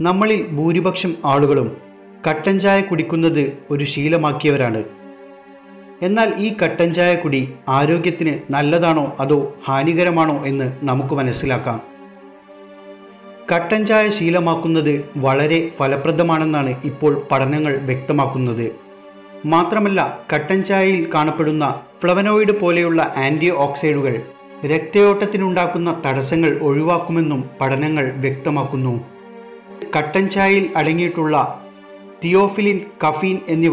നമ്മളിൽ ഭൂരിപക്ഷം ആളുകളും കട്ടൻ ചായ കുടിക്കുന്നത് ഒരു ശീലമാക്കിയവരാണ്. എന്നാൽ ഈ കട്ടൻ ചായ കുടി ആരോഗ്യത്തിന് നല്ലതാണോ അതോ ഹാനികരമാണോ എന്ന് നമുക്ക് മനസ്സിലാക്കാം. കട്ടൻ ചായ ശീലമാക്കുന്നത് വളരെ ഫലപ്രദമാണെന്നാണ് ഇപ്പോൾ പഠനങ്ങൾ വ്യക്തമാക്കുന്നത്. മാത്രമല്ല കട്ടൻ ചായയിൽ കാണപ്പെടുന്ന ഫ്ലവനോയിഡ് പോലെയുള്ള ആന്റി ഓക്സൈഡുകൾ രക്തയോട്ടത്തിനുണ്ടാക്കുന്ന തടസ്സങ്ങൾ ഒഴിവാക്കുമെന്നും പഠനങ്ങൾ വ്യക്തമാക്കുന്നു. കട്ടൻ ചായയിൽ അടങ്ങിയിട്ടുള്ള തിയോഫിലിൻ കഫീൻ എന്നിവ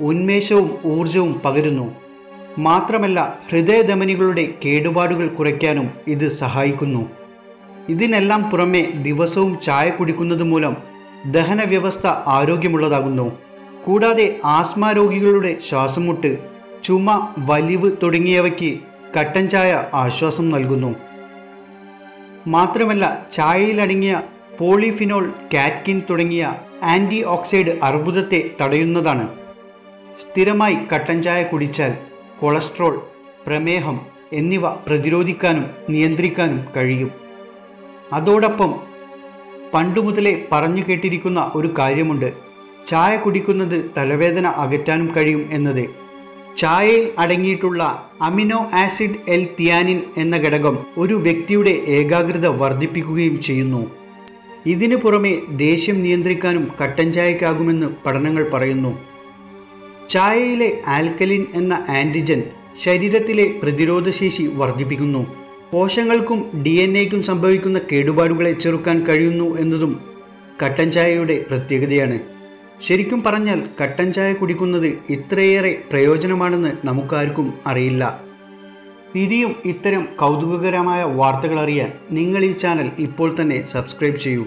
ഉന്മേഷവും ഊർജവും പകരുന്നു. മാത്രമല്ല ഹൃദയധമനികളുടെ കേടുപാടുകൾ കുറയ്ക്കാനും ഇത് സഹായിക്കുന്നു. ഇതിനെല്ലാം പുറമെ ദിവസവും ചായ കുടിക്കുന്നത് മൂലം ദഹന വ്യവസ്ഥ ആരോഗ്യമുള്ളതാകുന്നു. കൂടാതെ ആസ്മ രോഗികളുടെ ശ്വാസമുട്ട് ചുമ വലിവ് തുടങ്ങിയവയ്ക്ക് കട്ടൻ ചായ ആശ്വാസം നൽകുന്നു. മാത്രമല്ല ചായയിലടങ്ങിയ പോളിഫിനോൾ കാറ്റ്കിൻ തുടങ്ങിയ ആന്റി ഓക്സൈഡ് അർബുദത്തെ തടയുന്നതാണ്. സ്ഥിരമായി കട്ടൻ ചായ കുടിച്ചാൽ കൊളസ്ട്രോൾ പ്രമേഹം എന്നിവ പ്രതിരോധിക്കാനും നിയന്ത്രിക്കാനും കഴിയും. അതോടൊപ്പം പണ്ടു മുതലേ പറഞ്ഞു കേട്ടിരിക്കുന്ന ഒരു കാര്യമുണ്ട്. ചായ കുടിക്കുന്നത് തലവേദന അകറ്റാനും കഴിയും എന്നത്. ചായയിൽ അടങ്ങിയിട്ടുള്ള അമിനോ ആസിഡ് എൽ തിയാനിൻ എന്ന ഘടകം ഒരു വ്യക്തിയുടെ ഏകാഗ്രത വർദ്ധിപ്പിക്കുകയും ചെയ്യുന്നു. ഇതിനു പുറമെ ദേഷ്യം നിയന്ത്രിക്കാനും കട്ടൻ ചായക്കാകുമെന്ന് പഠനങ്ങൾ പറയുന്നു. ചായയിലെ ആൽക്കലിൻ എന്ന ആന്റിജൻ ശരീരത്തിലെ പ്രതിരോധശേഷി വർദ്ധിപ്പിക്കുന്നു. കോശങ്ങൾക്കും ഡി എൻ എക്കും സംഭവിക്കുന്ന കേടുപാടുകളെ ചെറുക്കാൻ കഴിയുന്നു എന്നതും കട്ടൻ ചായയുടെ പ്രത്യേകതയാണ്. ശരിക്കും പറഞ്ഞാൽ കട്ടൻ ചായ കുടിക്കുന്നത് ഇത്രയേറെ പ്രയോജനമാണെന്ന് നമുക്കാർക്കും അറിയില്ല. ഇനിയും ഇത്തരം കൗതുകകരമായ വാർത്തകൾ അറിയാൻ നിങ്ങൾ ഈ ചാനൽ ഇപ്പോൾ തന്നെ സബ്സ്ക്രൈബ് ചെയ്യൂ.